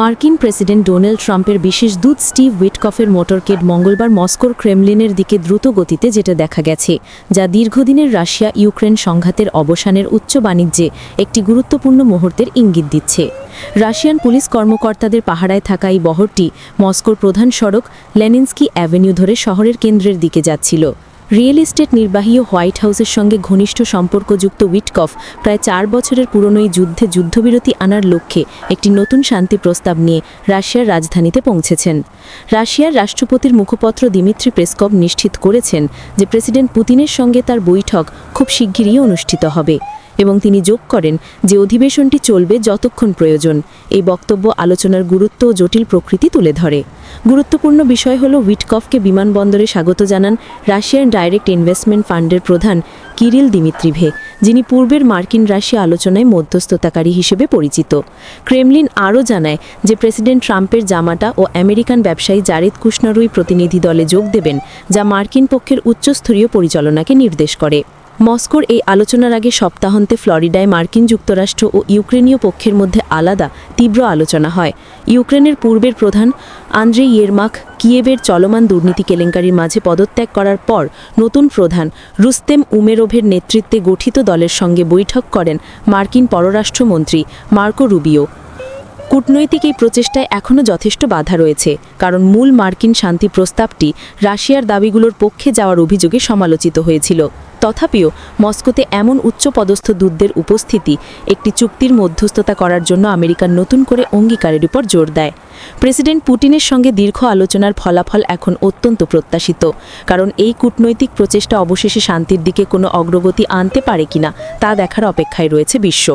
মার্কিন president Donald ট্রাম্পের বিশেষ দূত স্টিভ উইটকফের মোটরকেড মঙ্গলবার মস্কোর ক্রেমলিনের দিকে দ্রুত গতিতে যেটা দেখা গেছে, যা দীর্ঘদিনের রাশিয়া ইউক্রেন সংঘাতের অবসানের উচ্চ বাণিজ্যে একটি গুরুত্বপূর্ণ মুহূর্তের ইঙ্গিত দিচ্ছে। রাশিয়ান পুলিশ কর্মকর্তাদের পাহারায় থাকা এই বহরটি মস্কোর প্রধান সড়ক লেনিনস্কি অ্যাভিনিউ ধরে শহরের কেন্দ্রের দিকে যাচ্ছিল। রিয়েল এস্টেট নির্বাহী হোয়াইট হাউসের সঙ্গে ঘনিষ্ঠ সম্পর্কযুক্ত উইটকফ প্রায় চার বছরের পুরনো এই যুদ্ধে যুদ্ধবিরতি আনার লক্ষ্যে একটি নতুন শান্তি প্রস্তাব নিয়ে রাশিয়ার রাজধানীতে পৌঁছেছেন। রাশিয়ার রাষ্ট্রপতির মুখপত্র দিমিত্রি প্রেসকভ নিশ্চিত করেছেন যে প্রেসিডেন্ট পুতিনের সঙ্গে তার বৈঠক খুব শিগগিরই অনুষ্ঠিত হবে। এবং তিনি যোগ করেন যে অধিবেশনটি চলবে যতক্ষণ প্রয়োজন। এই বক্তব্য আলোচনার গুরুত্ব ও জটিল প্রকৃতি তুলে ধরে। গুরুত্বপূর্ণ বিষয় হল উইটকফকে বিমানবন্দরে স্বাগত জানান রাশিয়ান ডাইরেক্ট ইনভেস্টমেন্ট ফান্ডের প্রধান কিরিল দিমিত্রিভে, যিনি পূর্বের মার্কিন রাশিয়া আলোচনায় মধ্যস্থতাকারী হিসেবে পরিচিত। ক্রেমলিন আরও জানায় যে প্রেসিডেন্ট ট্রাম্পের জামাটা ও আমেরিকান ব্যবসায়ী জারেদ কুশনারুই প্রতিনিধি দলে যোগ দেবেন, যা মার্কিন পক্ষের উচ্চস্তরীয় পরিচালনাকে নির্দেশ করে। মস্কোর এই আলোচনার আগে সপ্তাহান্তে ফ্লোরিডায় মার্কিন যুক্তরাষ্ট্র ও ইউক্রেনীয় পক্ষের মধ্যে আলাদা, তীব্র আলোচনা হয়। ইউক্রেনের পূর্বের প্রধান আন্দ্রে ইয়েরমাক কিয়েভের চলমান দুর্নীতি কেলেঙ্কারির মাঝে পদত্যাগ করার পর নতুন প্রধান রুস্তেম উমেরোভের নেতৃত্বে গঠিত দলের সঙ্গে বৈঠক করেন মার্কিন পররাষ্ট্রমন্ত্রী মার্কো রুবিও। কূটনৈতিক এই প্রচেষ্টায় এখনও যথেষ্ট বাধা রয়েছে, কারণ মূল মার্কিন শান্তি প্রস্তাবটি রাশিয়ার দাবিগুলোর পক্ষে যাওয়ার অভিযোগে সমালোচিত হয়েছিল। তথাপিও মস্কোতে এমন উচ্চপদস্থ দূতদের উপস্থিতি একটি চুক্তির মধ্যস্থতা করার জন্য আমেরিকার নতুন করে অঙ্গীকারের উপর জোর দেয়। প্রেসিডেন্ট পুটিনের সঙ্গে দীর্ঘ আলোচনার ফলাফল এখন অত্যন্ত প্রত্যাশিত, কারণ এই কূটনৈতিক প্রচেষ্টা অবশেষে শান্তির দিকে কোনো অগ্রগতি আনতে পারে কিনা তা দেখার অপেক্ষায় রয়েছে বিশ্ব।